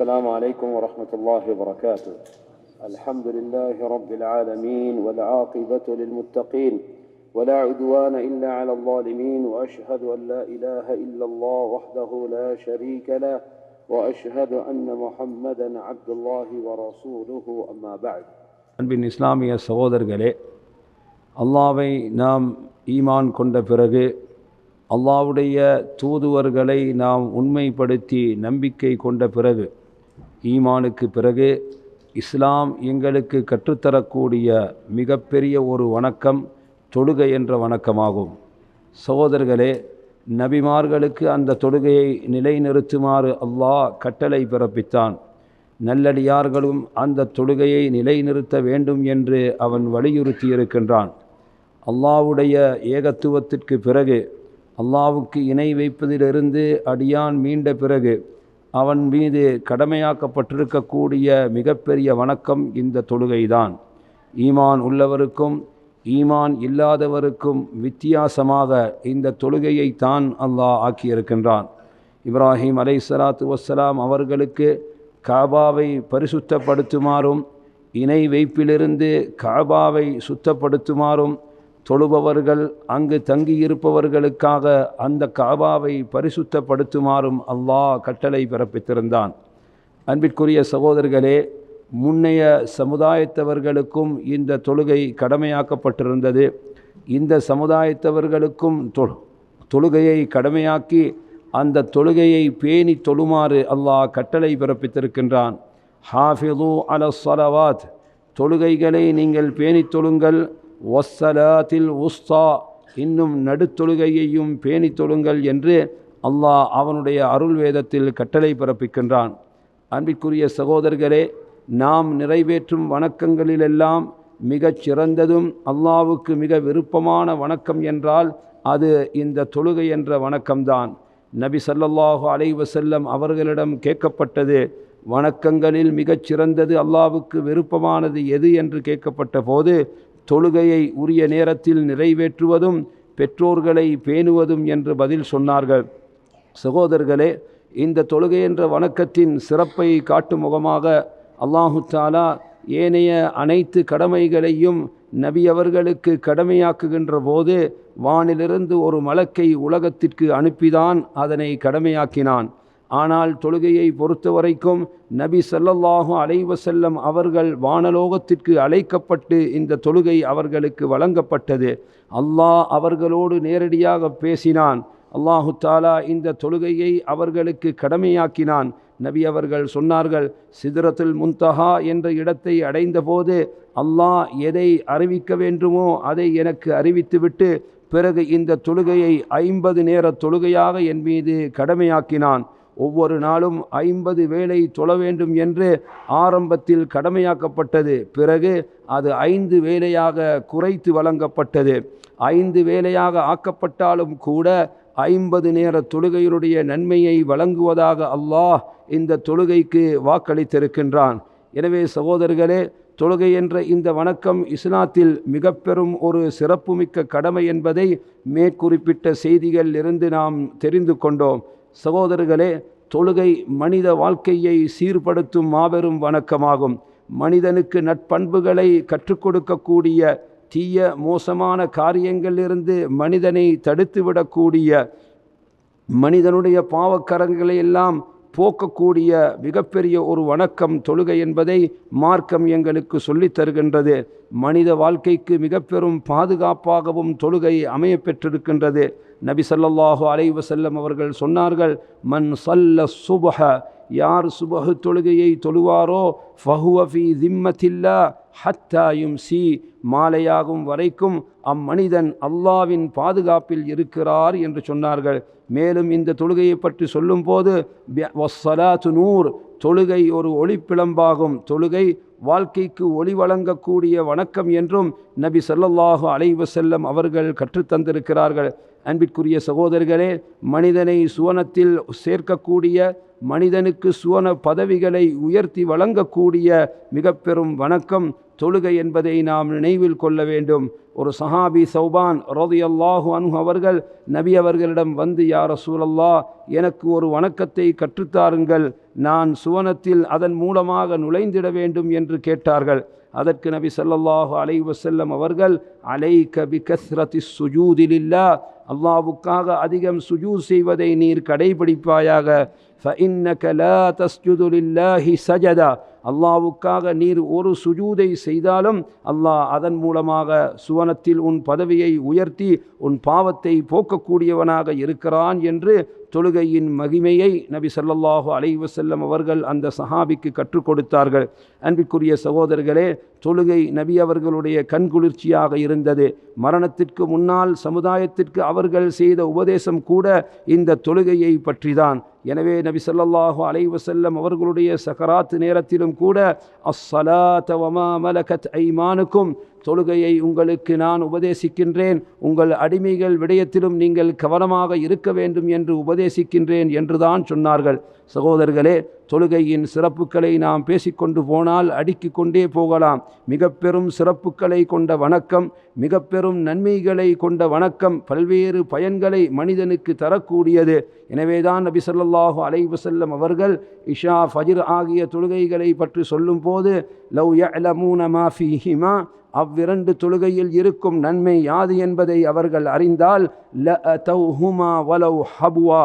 السلام عليكم ورحمة الله وبركاته. الحمد لله رب العالمين والعاقبة للمتقين ولا عدوان إلا على الظالمين وأشهد أن لا إله إلا الله وحده لا شريك له وأشهد أن محمدا عبد الله ورسوله أما بعد. அன்பின் இஸ்லாமிய சகோதரர்களே அல்லாவை நாம் ஈமான் கொண்ட பிறகு அல்லாவுடைய தூதுவர்களை நாம் உண்மைப்படுத்தி நம்பிக்கை கொண்ட பிறகு ஈமானுக்கு பிறகு இஸ்லாம் எங்களுக்கு கற்றுத்தரக்கூடிய மிகப்பெரிய ஒரு வணக்கம் தொழுகை என்ற வணக்கமாகும். சகோதரர்களே நபிமார்களுக்கு அந்த தொழுகையை நிலைநிறுத்துமாறு அல்லாஹ் கட்டளை பிறப்பித்தான். நல்லடியார்களும் அந்த தொழுகையை நிலைநிறுத்த வேண்டும் என்று அவன் வலியுறுத்தியிருக்கின்றான். அல்லாவுடைய ஏகத்துவத்திற்கு பிறகு அல்லாவுக்கு இணை வைப்பதிலிருந்து அடியான் மீண்ட பிறகு அவன் மீது கடமையாக்கப்பட்டிருக்கக்கூடிய மிகப்பெரிய வணக்கம் இந்த தொழுகைதான். ஈமான் உள்ளவருக்கும் ஈமான் இல்லாதவருக்கும் வித்தியாசமாக இந்த தொழுகையை தான் அல்லாஹ் ஆக்கியிருக்கின்றான். இப்ராஹிம் அலை சலாத்து வசலாம் அவர்களுக்கு காபாவை பரிசுத்தப்படுத்துமாறும் இணை வைப்பிலிருந்து காபாவை சுத்தப்படுத்துமாறும் தொழுபவர்கள் அங்கு தங்கியிருப்பவர்களுக்காக அந்த காபாவை பரிசுத்தப்படுத்துமாறும் அல்லாஹ் கட்டளை பிறப்பித்திருந்தான். அன்பிற்குரிய சகோதரர்களே முன்னைய சமுதாயத்தவர்களுக்கும் இந்த தொழுகை கடமையாக்கப்பட்டிருந்தது. இந்த சமுதாயத்தவர்களுக்கும் தொ தொழுகையை கடமையாக்கி அந்த தொழுகையை பேணி தொழுமாறு அல்லாஹ் கட்டளை பிறப்பித்திருக்கின்றான். ஹாஃபிது அல தொழுகைகளை நீங்கள் பேணி தொழுங்கள் ஒஸ்ஸலாத்தில் உஸ்தா இன்னும் நடுத்தொழுகையையும் பேணி தொழுங்கள் என்று அல்லாஹ் அவனுடைய அருள் வேதத்தில் கட்டளை பிறப்பிக்கின்றான். அன்பிற்குரிய சகோதரர்களே நாம் நிறைவேற்றும் வணக்கங்களிலெல்லாம் மிகச் சிறந்ததும் அல்லாவுக்கு மிக விருப்பமான வணக்கம் என்றால் அது இந்த தொழுகை என்ற வணக்கம்தான். நபி சல்லல்லாஹு அலைவசல்லம் அவர்களிடம் கேட்கப்பட்டது வணக்கங்களில் மிகச் சிறந்தது அல்லாவுக்கு விருப்பமானது எது என்று கேட்கப்பட்ட போது தொழுகையை உரிய நேரத்தில் நிறைவேற்றுவதும் பெற்றோர்களை பேணுவதும் என்று பதில் சொன்னார்கள். சகோதரர்களே இந்த தொழுகை என்ற வணக்கத்தின் சிறப்பை காட்டும் முகமாக அல்லாஹு தாலா ஏனைய அனைத்து கடமைகளையும் நபி அவர்களுக்கு கடமையாக்குகின்ற போது வானிலிருந்து ஒரு மலக்கை உலகத்திற்கு அனுப்பிதான் அதனை கடமையாக்கினான். ஆனால் தொழுகையை பொறுத்தவரைக்கும் நபி சல்லல்லாஹு அலைவசல்லம் அவர்கள் வானலோகத்திற்கு அழைக்கப்பட்டு இந்த தொழுகை அவர்களுக்கு வழங்கப்பட்டது. அல்லாஹ் அவர்களோடு நேரடியாக பேசினான். அல்லாஹு தாலா இந்த தொழுகையை அவர்களுக்கு கடமையாக்கினான். நபி அவர்கள் சொன்னார்கள் சிதறத்தில் முன்தஹா என்ற இடத்தை அடைந்தபோது அல்லாஹ் எதை அறிவிக்க வேண்டுமோ அதை எனக்கு அறிவித்துவிட்டு பிறகு இந்த தொழுகையை ஐம்பது நேர தொழுகையாக என் மீது கடமையாக்கினான். ஒவ்வொரு நாளும் ஐம்பது வேலை தொழ வேண்டும் என்று ஆரம்பத்தில் கடமையாக்கப்பட்டது. பிறகு அது ஐந்து வேலையாக குறைத்து வழங்கப்பட்டது. ஐந்து வேலையாக ஆக்கப்பட்டாலும் கூட ஐம்பது நேர தொழுகையினுடைய நன்மையை வழங்குவதாக அல்லாஹ் இந்த தொழுகைக்கு வாக்களித்திருக்கின்றான். எனவே சகோதரர்களே தொழுகை என்ற இந்த வணக்கம் இஸ்லாத்தில் மிக பெரும் ஒரு சிறப்புமிக்க கடமை என்பதை மேற்குறிப்பிட்ட செய்திகளில் இருந்து நாம் தெரிந்து கொண்டோம். சகோதரர்களே தொழுகை மனித வாழ்க்கையை சீர்படுத்தும் மாபெரும் வணக்கமாகும். மனிதனுக்கு நட்பண்புகளை கற்றுக் கொடுக்கக்கூடிய தீய மோசமான காரியங்களிலிருந்து மனிதனை தடுத்துவிடக்கூடிய மனிதனுடைய பாவக்கரங்களை எல்லாம் போக்கக்கூடிய மிகப்பெரிய ஒரு வணக்கம் தொழுகை என்பதை மார்க்கம் எங்களுக்கு சொல்லித் தருகின்றது. மனித வாழ்க்கைக்கு மிக பெரும் பாதுகாப்பாகவும் தொழுகை அமைய பெற்றிருக்கின்றது நபி சல்லல்லாஹு அலைவசல்லம் அவர்கள் சொன்னார்கள் மன் சல்ல சுபஹ யார் சுபஹு தொழுகையை தொழுவாரோ ஃபஹுவஃபி திம்மத்தில்லா ஹத்தாயும் சி மாலையாகும் வரைக்கும் அம்மனிதன் அல்லாவின் பாதுகாப்பில் இருக்கிறார் என்று சொன்னார்கள். மேலும் இந்த தொழுகையை பற்றி சொல்லும்போது நூர் தொழுகை ஒரு ஒளிப்பிளம்பாகும். தொழுகை வாழ்க்கைக்கு ஒளி வழங்கக்கூடிய வணக்கம் என்றும் நபி சல்லல்லாஹு அலைவசல்லம் அவர்கள் கற்றுத்தந்திருக்கிறார்கள் அன்பிற்குரிய சகோதரர்களே மனிதனை சுவனத்தில் சேர்க்கக்கூடிய மனிதனுக்கு சுவன பதவிகளை உயர்த்தி வழங்கக்கூடிய மிக பெரும் வணக்கம் தொழுகை என்பதை நாம் நினைவில் கொள்ள வேண்டும். ஒரு சஹாபி சௌபான் ரதியல்லாஹு அனு அவர்கள் நபி அவர்களிடம் வந்து யார சூழல்லா எனக்கு ஒரு வணக்கத்தை கற்றுத்தாருங்கள். நான் சுவனத்தில் அதன் மூலமாக நுழைந்திட வேண்டும் என்று கேட்டார்கள். அதற்கு நபி சல்லல்லாஹு அலை வசல்லம் அவர்கள் அலை கபி கஸ்ரதி சுஜூதிலில்லா அல்லாவுக்காக அதிகம் சுஜூ செய்வதை நீர் கடைபிடிப்பாயாக. ஃப இன்ன கலா தஸ்ஜுதுலில்லாஹி சஜதா அல்லாவுக்காக நீர் ஒரு சுஜூதை செய்தாலும் அல்லாஹ் அதன் மூலமாக சுவனத்தில் உன் பதவியை உயர்த்தி உன் பாவத்தை போக்கக்கூடியவனாக இருக்கிறான் என்று தொழுகையின் மகிமையை நபி ஸல்லல்லாஹு அலைவசல்லம் அவர்கள் அந்த சஹாபிக்கு கற்றுக் கொடுத்தார்கள். அன்பிற்குரிய சகோதரர்களே தொழுகை நபி அவர்களுடைய கண்குளிர்ச்சியாக இருந்தது. மரணத்திற்கு முன்னால் சமுதாயத்திற்கு அவர்கள் செய்த உபதேசம் கூட இந்த தொழுகையை பற்றிதான். எனவே நபி ஸல்லல்லாஹு அலைஹி வஸல்லம் அவர்களுடைய சக்கராத்து நேரத்திலும் கூட அஸ்ஸலாத வமா மலகத் ஐமானுக்கும் தொழுகையை உங்களுக்கு நான் உபதேசிக்கின்றேன். உங்கள் அடிமைகள் விடயத்திலும் நீங்கள் கவனமாக இருக்க வேண்டும் என்று உபதேசிக்கின்றேன் என்றுதான் சொன்னார்கள். சகோதரர்களே தொழுகையின் சிறப்புகளை நாம் பேசிக்கொண்டு போனால் அடுக்கிக் கொண்டே போகலாம். மிக பெரும் சிறப்புகளை கொண்ட வணக்கம் மிக பெரும் நன்மைகளை கொண்ட வணக்கம் பல்வேறு பயன்களை மனிதனுக்கு தரக்கூடியது. எனவேதான் நபி ஸல்லல்லாஹு அலைஹி அவர்கள் இஷா ஃபஜிர் ஆகிய தொழுகைகளை பற்றி சொல்லும்போது லவ் யஅலமூன மா ஃபீஹிமா அவ்விரண்டு தொழுகையில் இருக்கும் நன்மை யாது என்பதை அவர்கள் அறிந்தால் ல தௌஹுமா வலவ் ஹபுவா.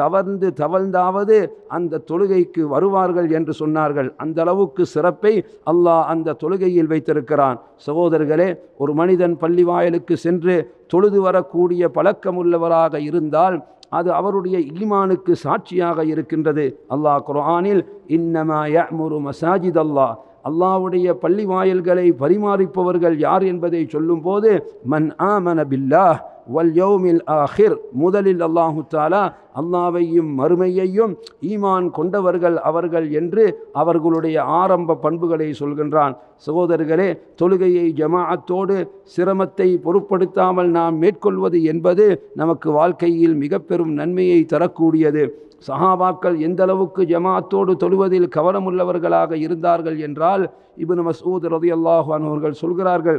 தவர்ந்து தவழ்ந்தாவது அந்த தொழுகைக்கு வருவார்கள் என்று சொன்னார்கள். அந்த அளவுக்கு சிறப்பை அல்லாஹ் அந்த தொழுகையில் வைத்திருக்கிறான். சகோதரர்களே ஒரு மனிதன் பள்ளிவாயலுக்கு சென்று தொழுது வரக்கூடிய பழக்கமுள்ளவராக இருந்தால் அது அவருடைய ஈமானுக்கு சாட்சியாக இருக்கின்றது. அல்லாஹ் குர்ஆனில் இன்னமா யமுரு மசாஜித் அல்லாஹ் அல்லாஹ்வுடைய பள்ளி வாயில்களை பரிமாறிப்பவர்கள் யார் என்பதை சொல்லும்போது மன் ஆமன பில்லா வல் யௌமில் ஆஹிர். முதலில் அல்லாஹு தாலா அல்லாவையும் மறுமையையும் ஈமான் கொண்டவர்கள் அவர்கள் என்று அவர்களுடைய ஆரம்ப பண்புகளை சொல்கின்றான். சகோதரர்களே தொழுகையை ஜமாஅத்தோடு சிரமத்தை பொருட்படுத்தாமல் நாம் மேற்கொள்வது என்பது நமக்கு வாழ்க்கையில் மிக பெரும் நன்மையை தரக்கூடியது. சஹாபாக்கள் எந்த அளவுக்கு ஜமாத்தோடு தொழுவதில் கவனமுள்ளவர்களாக இருந்தார்கள் என்றால் இப்னு மசூத் அல்லாஹான் அவர்கள் சொல்கிறார்கள்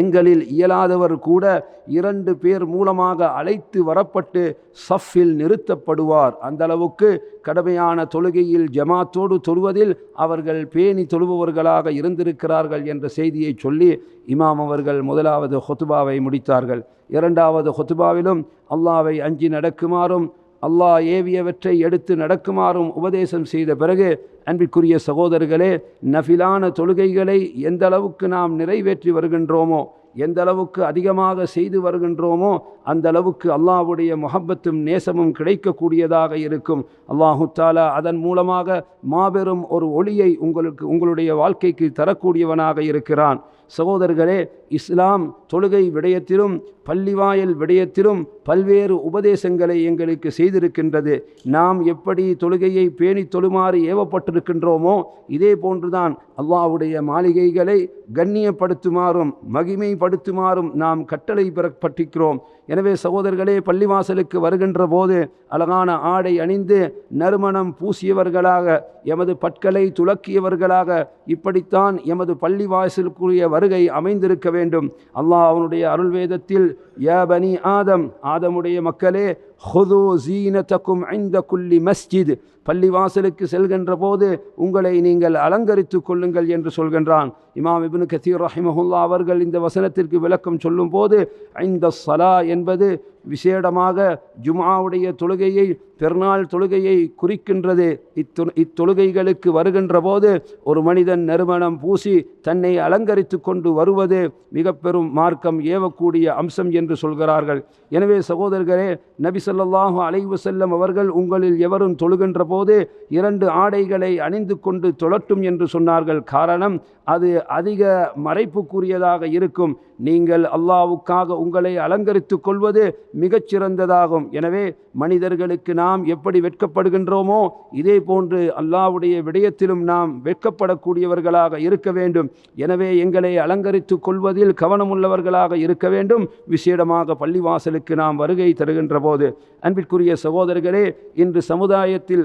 எங்களில் இயலாதவர் கூட இரண்டு பேர் மூலமாக அழைத்து வரப்பட்டு சஃப்பில் நிறுத்தப்படுவார். அந்த அளவுக்கு கடமையான தொழுகையில் ஜமாத்தோடு தொழுவதில் அவர்கள் பேணி தொழுபவர்களாக இருந்திருக்கிறார்கள் என்ற செய்தியை சொல்லி இமாம் அவர்கள் முதலாவது ஹொத்துபாவை முடித்தார்கள். இரண்டாவது ஹொத்துபாவிலும் அல்லாவை அஞ்சி நடக்குமாறும் அல்லாஹ் ஏவியவற்றை எடுத்து நடக்குமாறும் உபதேசம் செய்த பிறகு அன்பிற்குரிய சகோதரர்களே நஃபிலான தொழுகைகளை எந்த அளவுக்கு நாம் நிறைவேற்றி வருகின்றோமோ எந்த அளவுக்கு அதிகமாக செய்து வருகின்றோமோ அந்த அளவுக்கு அல்லாஹ்வுடைய முகப்பத்தும் நேசமும் கிடைக்கக்கூடியதாக இருக்கும். அல்லாஹு தாலா அதன் மூலமாக மாபெரும் ஒரு ஒளியை உங்களுக்கு உங்களுடைய வாழ்க்கைக்கு தரக்கூடியவனாக இருக்கிறான். சகோதரர்களே இஸ்லாம் தொழுகை விடயத்திலும் பள்ளிவாயல் விடயத்திலும் பல்வேறு உபதேசங்களை எங்களுக்கு செய்திருக்கின்றது. நாம் எப்படி தொழுகையை பேணி தொழுமாறு ஏவப்பட்டிருக்கின்றோமோ இதே போன்றுதான் அல்லாவுடைய மாளிகைகளை கண்ணியப்படுத்துமாறும் மகிமைப்படுத்துமாறும் நாம் கட்டளை பெறப்பட்டிருக்கிறோம். எனவே சகோதரர்களே பள்ளிவாசலுக்கு வருகின்ற போது அழகான ஆடை அணிந்து நறுமணம் பூசியவர்களாக எமது பற்களை துலக்கியவர்களாக இப்படித்தான் எமது பள்ளிவாசலுக்குரிய வருகை அமைந்திருக்க வேண்டும். அல்லாஹ் அவனுடைய அருள்வேதத்தில் யா பனி ஆதம் ஆதமுடைய மக்களே ஹுது ஜீனத்தக்கும் ஐந்த குல்லி மஸ்ஜித். பள்ளிவாசலுக்கு செல்கின்ற போது உங்களை நீங்கள் அலங்கரித்து கொள்ளுங்கள் என்று சொல்கின்றான். இமாம் இபின் கசீர் ரஹிமஹுல்லா அவர்கள் இந்த வசனத்திற்கு விளக்கம் சொல்லும்போது ஐந்த சலா என்பது விசேடமாக ஜுமாவுடைய தொழுகையை பெருநாள் தொழுகையை குறிக்கின்றது. இத்து இத்தொழுகைகளுக்கு வருகின்ற போது ஒரு மனிதன் நறுமணம் பூசி தன்னை அலங்கரித்து கொண்டு வருவது மிக பெரும் மார்க்கம் ஏவக்கூடிய அம்சம் என்று சொல்கிறார்கள். எனவே சகோதரர்களே நபி ஸல்லல்லாஹு அலைஹி வஸல்லம் அவர்கள் உங்களில் எவரும் தொழுகின்ற போது இரண்டு ஆடைகளை அணிந்து கொண்டு தொழட்டும் என்று சொன்னார்கள். காரணம் அது அதிக மறைப்புக்குரியதாக இருக்கும். நீங்கள் அல்லாவுக்காக உங்களை அலங்கரித்துக் கொள்வது மிகச்சிறந்ததாகும். எனவே மனிதர்களுக்கு நாம் எப்படி வெட்கப்படுகின்றோமோ இதே போன்று அல்லாவுடைய விடயத்திலும் நாம் வெட்கப்படக்கூடியவர்களாக இருக்க வேண்டும். எனவே எங்களை அலங்கரித்துக் கொள்வதில் கவனமுள்ளவர்களாக இருக்க வேண்டும். விசேடமாக பள்ளிவாசலுக்கு நாம் வருகை தருகின்ற போது அன்பிற்குரிய சகோதரர்களே இன்று சமுதாயத்தில்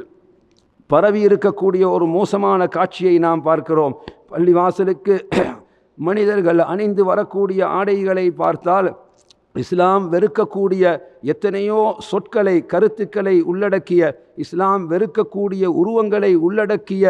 பரவி இருக்கக்கூடிய ஒரு மோசமான காட்சியை நாம் பார்க்கிறோம். பள்ளிவாசலுக்கு மனிதர்கள் அணிந்து வரக்கூடிய ஆடைகளை பார்த்தால் இஸ்லாம் வெறுக்கக்கூடிய எத்தனையோ சொற்களை கருத்துக்களை உள்ளடக்கிய இஸ்லாம் வெறுக்கக்கூடிய உருவங்களை உள்ளடக்கிய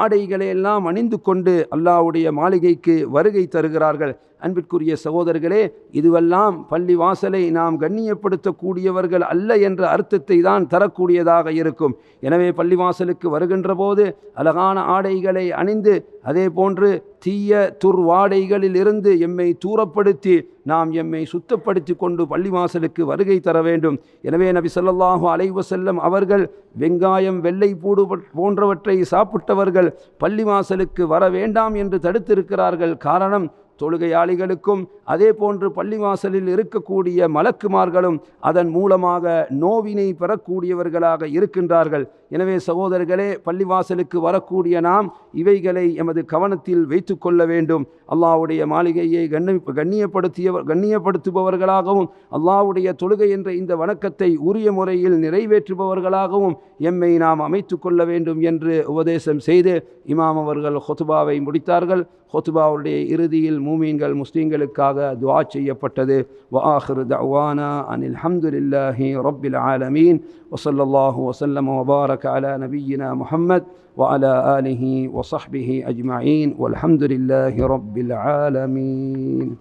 ஆடைகளை எல்லாம் அணிந்து கொண்டு அல்லாவுடைய மாளிகைக்கு வருகை தருகிறார்கள். அன்பிற்குரிய சகோதரர்களே இதுவெல்லாம் பள்ளி வாசலை நாம் கண்ணியப்படுத்தக்கூடியவர்கள் அல்ல என்ற அர்த்தத்தை தான் தரக்கூடியதாக இருக்கும். எனவே பள்ளிவாசலுக்கு வருகின்ற போது அழகான ஆடைகளை அணிந்து அதே போன்று தீய துர்வாடைகளில் இருந்து எம்மை தூரப்படுத்தி நாம் எம்மை சுத்தப்படுத்தி கொண்டு பள்ளிவாசலுக்கு வருகை தர வேண்டும். எனவே நபி ஸல்லல்லாஹு அலைவசல்லம் அவர்கள் வெங்காயம் வெள்ளை பூடு போன்றவற்றை சாப்பிட்டவர்கள் பள்ளிவாசலுக்கு வர வேண்டாம் என்று தடுத்திருக்கிறார்கள். காரணம் தொழுகையாளிகளுக்கும் அதே போன்று பள்ளிவாசலில் இருக்கக்கூடிய மலக்குமார்களும் அதன் மூலமாக நோவினை பெறக்கூடியவர்களாக இருக்கின்றார்கள். எனவே சகோதரர்களே பள்ளிவாசலுக்கு வரக்கூடிய நாம் இவைகளை எமது கவனத்தில் வைத்து கொள்ள வேண்டும். அல்லாவுடைய மாளிகையை கண்ணி கண்ணியப்படுத்தியவர் கண்ணியப்படுத்துபவர்களாகவும் அல்லாவுடைய தொழுகை என்ற இந்த வணக்கத்தை உரிய முறையில் நிறைவேற்றுபவர்களாகவும் எம்மை நாம் அமைத்து கொள்ள வேண்டும் என்று உபதேசம் செய்து இமாம் அவர்கள் ஹொத்துபாவை முடித்தார்கள். ஹொத்துபாவுடைய இறுதியில் மூமீன்கள் முஸ்லீம்களுக்காக துவா செய்யப்பட்டது وآخر دعوانا أن الحمد لله رب العالمين وصلى الله وسلم وبارك على نبينا محمد وعلى آله وصحبه أجمعين والحمد لله رب العالمين